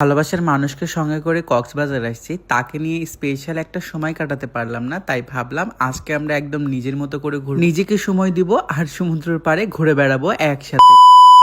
ভালোবাসার মানুষকে সঙ্গে করে কক্সবাজার আসছি। তাকে নিয়ে স্পেশাল একটা সময় কাটাতে পারলাম না, তাই ভাবলাম আজকে আমরা একদম নিজের মতো করে নিজেকে সময় দিব আর সমুদ্রের পারে ঘুরে বেড়াবো একসাথে।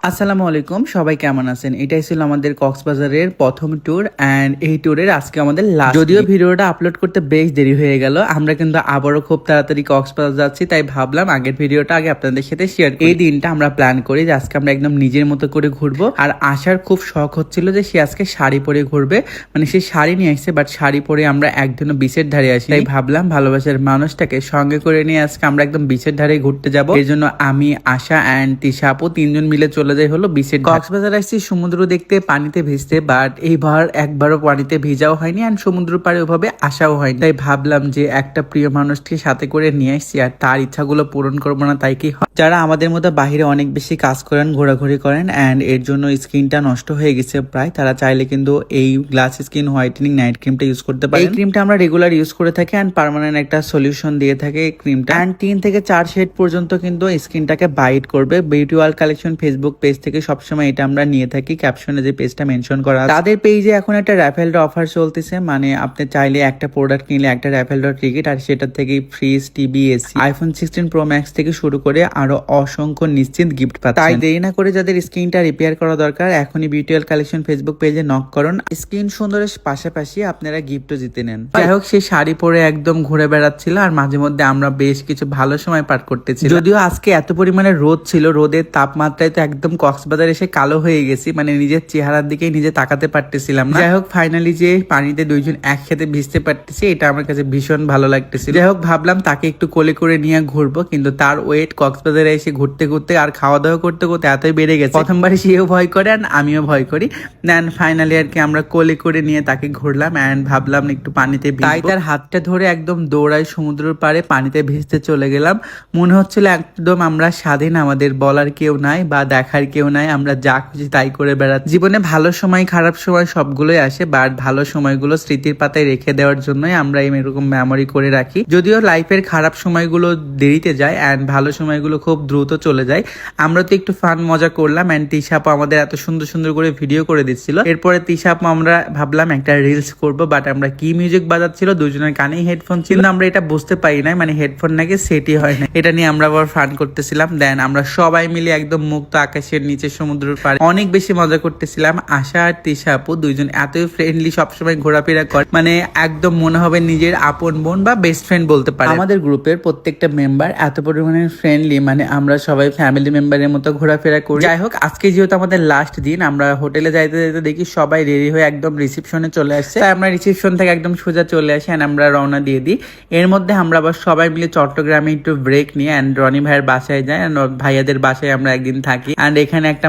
আসসালামু আলাইকুম সবাই কেমন আছেন? এটাই ছিল আমাদের কক্সবাজারের প্রথম ট্যুর অ্যান্ড এই ট্যুরের আজকে আমাদের লাস্ট যদিও ভিডিওটা আপলোড করতে বেশ দেরি হয়ে গেল আমরা কিন্তু আবারও খুব তাড়াতাড়ি কক্সবাজার যাচ্ছি তাই ভাবলাম আগের ভিডিওটা আগে আপনাদের সাথে শেয়ার এই দিনটা আমরা প্ল্যান করি যে আজকে আমরা একদম নিজের মতো করে ঘুরবো আর আসার খুব শখ হচ্ছিল যে সে আজকে শাড়ি পরে ঘুরবে মানে সে শাড়ি নিয়ে আসছে বাট শাড়ি পরে আমরা একদিনও বিচের ধারে আসি তাই ভাবলাম ভালোবাসার মানুষটাকে সঙ্গে করে নিয়ে আজকে আমরা একদম বিচের ধারে ঘুরতে যাব। এর জন্য আমি আশা অ্যান্ড তিশা আপু তিনজন মিলে চলে যাই হলো বিচের কক্সবাজার আসছি সমুদ্র দেখতে পানিতে ভিজতে বাট এইবার একবারও পানিতে ভিজাও হয়নি অ্যান্ড সমুদ্র পাড়ে ওভাবে আসাও হয়নি। তাই ভাবলাম যে একটা প্রিয় মানুষকে সাথে করে নিয়ে আসছি আর তার ইচ্ছাগুলো পূরণ করব না তাই কি হয়? যারা আমাদের মতো বাহিরে অনেক বেশি কাজ করেন ঘোরাঘুরি করেন অ্যান্ড এর জন্য স্কিনটা নষ্ট হয়ে গেছে প্রায় তারা চাইলে কিন্তু এই গ্লাস স্কিন হোয়াইটেনিং নাইট ক্রিমটা ইউজ করতে পারে এই ক্রিমটা আমরা রেগুলার ইউজ করে থাকি অ্যান্ড পার্মানেন্ট একটা সলিউশন দিয়ে থাকে ক্রিমটা। অ্যান্ড তিন থেকে চার শেড পর্যন্ত কিন্তু স্কিনটাকে বাইট করবে। Beauty Wall Collection Facebook page থেকে সবসময় এটা আমরা নিয়ে থাকি। ক্যাপশনে যে পেজটা মেনশন করা তাদের পেজে এখন একটা র্যাফেল অফার চলতেছে। মানে আপনি চাইলে একটা প্রোডাক্ট কিনলে একটা র্যাফেল টিকিট আর সেটা থেকে fridge TV AC iPhone sixteen Pro Max থেকে শুরু করে আরও অসংখ্য নিশ্চিত গিফট পাচ্ছেন। তাই দেরি না করে যাদের স্ক্রিনটা রিপেয়ার করা দরকার এখনই বিউটিয়াল কালেকশন ফেসবুক পেজে নক করুন। স্ক্রিন সুন্দরের পাশাপাশি আপনারা গিফটও জিতে নেন। যাই হোক সে শাড়ি পরে একদম ঘুরে বেড়াচ্ছিল আর মাঝে মধ্যে আমরা বেশ কিছু ভালো সময় পার করতেছি যদিও আজকে এত পরিমাণে রোদ ছিল রোদের তাপমাত্রায় তো একদম কক্সবাজার এসে কালো হয়ে গেছি মানে নিজের চেহারার দিকে নিজে তাকাতে পারতেছিলাম যাই হোক ফাইনালি যে পানিতে দুইজন একসাথে ভিজতে পারতেছি, এটা আমার কাছে ভীষণ ভালো লাগতেছিল। যাই হোক ভাবলাম তাকে একটু কোলে করে নিয়ে ঘুরবো, কিন্তু তার ওয়েট কক্সবাজারে এসে ঘুরতে ঘুরতে আর খাওয়া দাওয়া করতে করতে এতই বেড়ে গেছে। প্রথমবারে সেও ভয় করে আর আমিও ভয় করি। দেন ফাইনালি আর কি আমরা কোলে করে নিয়ে তাকে ঘুরলাম অ্যান্ড ভাবলাম একটু পানিতে তাই তার হাতটা ধরে একদম দৌড়াই সমুদ্রের পাড়ে পানিতে ভিজতে চলে গেলাম। মনে হচ্ছিল একদম আমরা স্বাধীন, আমাদের বলার কেউ নাই বা দেখার কেউ নাই, আমরা যা খুশি তাই করে বেড়াচ্ছি। জীবনে ভালো সময়, খারাপ সময় সবগুলোই আসে বাট ভালো সময়গুলো স্মৃতির পাতায় রেখে দেওয়ার জন্যই আমরা এরকম মেমোরি করে রাখি। যদিও লাইফের খারাপ সময়গুলো দেরিতে যায় অ্যান্ড ভালো সময়গুলো খুব দ্রুত চলে যায়, আমরা তো একটু ফান মজা করলাম অ্যান্ড তিশাপু আমাদের এত সুন্দর সুন্দর করে ভিডিও করে দিচ্ছিল। এরপরে তিশাপু আমরা ভাবলাম একটা রিলস করব বাট আমরা কি মিউজিক বাজাচ্ছিল, দুজনের কানেই হেডফোন ছিল। আমরা এটা বুঝতে পারি নাই মানে হেডফোন নাকি সেটই হয় না এটা নিয়ে আমরা আবার ফান করতেছিলাম দেন আমরা সবাই মিলে একদম মুক্ত আকাশের নিচে সমুদ্রের পাড়ে অনেক বেশি মজা করতেছিলাম। আশা আর তিশা আপু দুইজন এতই ফ্রেন্ডলি সবসময় ঘোরাফেরা করে মানে একদম মনে হবে নিজের আপন বোন বা বেস্ট ফ্রেন্ড বলতে পারে। আমাদের গ্রুপের প্রত্যেকটা মেম্বার এত পরিমাণে ফ্রেন্ডলি মানে আমরা সবাই ফ্যামিলি মেম্বারের মতো ঘোরাফেরা করি। যাই হোক আজকে যেহেতু আমাদের লাস্ট দিন আমরা হোটেলে যাইতে যাইতে দেখি সবাই রেডি হয়ে একদম রিসেপশনে চলে আসছে। তাই আমরা রিসেপশন থেকে একদম সোজা চলে আসি and আমরা রওনা দিয়ে দিই। এর মধ্যে আমরা আবার সবাই মিলে চট্টগ্রামে একটু ব্রেক নিয়ে অ্যান্ড রনি ভাইয়ের বাসায় যাই ওর ভাইয়াদের বাসায় আমরা একদিন থাকি। অ্যান্ড এখানে একটা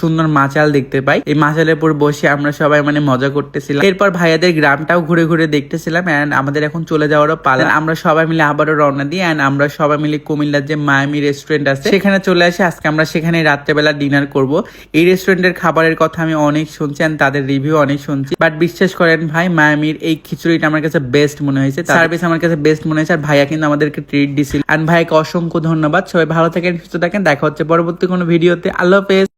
সুন্দর মাচাল দেখতে পাই। এই মাচালের উপর বসে আমরা সবাই মানে মজা করতেছিলাম। এরপর ভাইয়াদের গ্রামটাও ঘুরে ঘুরে দেখতেছিলাম অ্যান্ড আমাদের এখন চলে যাওয়ারও পালা। আমরা সবাই মিলে আবারও রওনা দিই অ্যান্ড আমরা সবাই মিলে কুমিল্লার যে মায়ামি রেস্টুরেন্ট আছে সেখানে চলে আসি। আজকে আমরা সেখানে রাত্রেবেলা ডিনার করব। এই রেস্টুরেন্টের খাবারের কথা আমি অনেক শুনছি and তাদের রিভিউ অনেক শুনছি। বাট বিশ্বাস করেন ভাই মায়ামির এই খিচুড়িটা আমার কাছে বেস্ট মনে হয়েছে। সার্ভিস আমার কাছে বেস্ট মনে হয়েছে। আর ভাইয়া কিন্তু আমাদেরকে ট্রিট দিছিল। অ্যান্ড ভাইকে অসংখ্য ধন্যবাদ। সবাই ভালো থাকেন সুস্থ থাকেন। দেখা হচ্ছে পরবর্তী কোনো ভিডিওতে আল্লাহ হাফেজ